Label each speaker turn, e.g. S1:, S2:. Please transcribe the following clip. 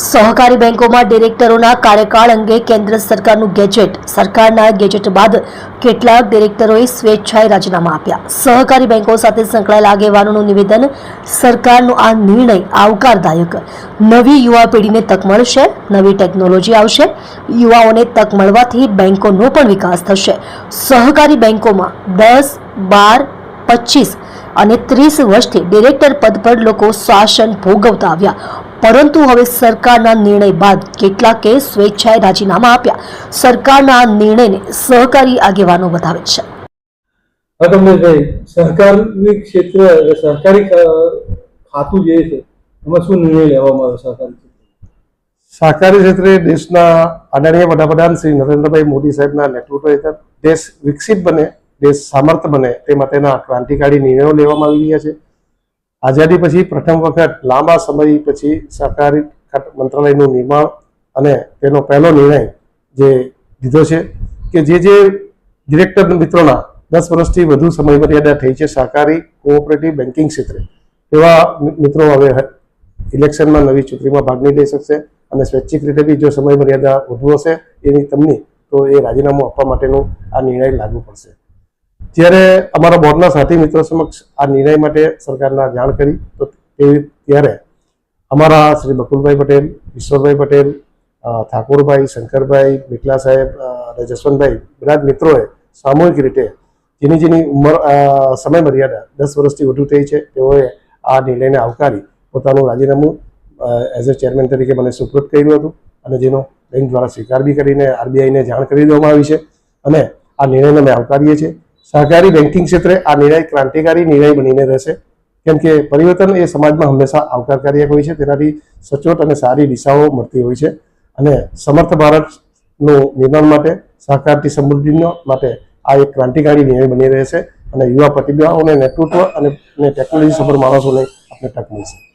S1: સહકારી બેંકોમાં ડિરેક્ટરોના કાર્યકાળ અંગે કેન્દ્ર સરકારનું ગેજેટ. સરકારના ગેજેટ બાદ કેટલાક ડિરેક્ટરોએ સ્વેચ્છાએ રાજીનામા આપ્યા. સહકારી બેંકો સાથે સંકળાયેલા આગેવાનોનું નિવેદન સરકારનો આ નિર્ણય આવકારદાયક. નવી યુવા પેઢીને તક મળશે, નવી ટેકનોલોજી આવશે, યુવાઓને તક મળવાથી બેંકોનો પણ વિકાસ થશે. સહકારી બેંકોમાં દસ, બાર, પચીસ અને ત્રીસ વર્ષથી ડિરેક્ટર પદ પર લોકો શાસન ભોગવતા આવ્યા. પરંતુ હવે સરકારના નિર્ણય બાદ કેટલાકે સ્વેચ્છાએ રાજીનામા આપ્યા. સરકારના નિર્ણયને સહકારી આગેવાનો બતાવે છે.
S2: હા કમલેશભાઈ સરકારી ક્ષેત્ર સહકારી સરકારી ખાતું જે છે એમાં શું નિર્ણય લેવામાં આવ્યો સહકારી ક્ષેત્રે?
S3: સહકારી ક્ષેત્રે દેશના આદરણીય વડાપ્રધાન શ્રી નરેન્દ્રભાઈ મોદી સાહેબના નેતૃત્વ હેઠળ દેશ વિકસિત બને દેશ સામર્થ બને તે માટેના ક્રાંતિકારી નિર્ણયો લેવામાં આવી રહ્યા છે. આઝાદી પછી પ્રથમ વખત લાંબા સમય પછી સહકારી મંત્રાલયનું નિર્માણ અને તેનો પહેલો નિર્ણય જે લીધો છે કે જે જે ડિરેક્ટર મિત્રોના દસ વર્ષથી વધુ સમય મર્યાદા થઈ છે સહકારી કોઓપરેટિવ બેન્કિંગ ક્ષેત્રે એવા મિત્રો હવે ઇલેક્શનમાં નવી ચૂંટણીમાં ભાગ નહીં લઈ શકશે અને સ્વૈચ્છિક રીતે બી જો સમય મર્યાદા વધુ હશે એની તમની તો એ રાજીનામું આપવા માટેનું આ નિર્ણય લાગુ પડશે. જ્યારે અમારા બોર્ડના સાથી મિત્રો સમક્ષ આ નિર્ણય માટે સરકારના જાણ કરી, તો ત્યારે અમારા શ્રી બકુલભાઈ પટેલ ઈશ્વરભાઈ પટેલ ઠાકોરભાઈ, શંકરભાઈ બિકલા સાહેબ અને જસવંતભાઈ બધા મિત્રોએ સામૂહિક રીતે જેની જેની ઉંમર સમય મર્યાદા દસ વર્ષથી વધુ થઈ છે, તેઓએ આ નિર્ણયને આવકારી પોતાનું રાજીનામું એઝ અ ચેરમેન તરીકે મને સુપ્રત કર્યું હતું અને જેનો બેંક દ્વારા સ્વીકાર બી કરીને આરબીઆઈને જાણ કરી દેવામાં આવી છે અને આ નિર્ણયને અમે આવકારીએ છીએ. સહકારી બેન્કિંગ ક્ષેત્રે આ નિર્ણય ક્રાંતિકારી નિર્ણય બનીને રહેશે. કેમ કે પરિવર્તન એ સમાજમાં હંમેશા આવકારકારક હોય છે, તેનાથી સચોટ અને સારી દિશાઓ મળતી હોય છે. અને સમર્થ ભારતનું નિર્માણ માટે, સહકારથી સમૃદ્ધિનો માટે આ એક ક્રાંતિકારી નિર્ણય બની રહેશે અને યુવા પ્રતિભાઓને નેતૃત્વ અને ટેકનોલોજી સફળ માણસોને આપણે તક મળશે.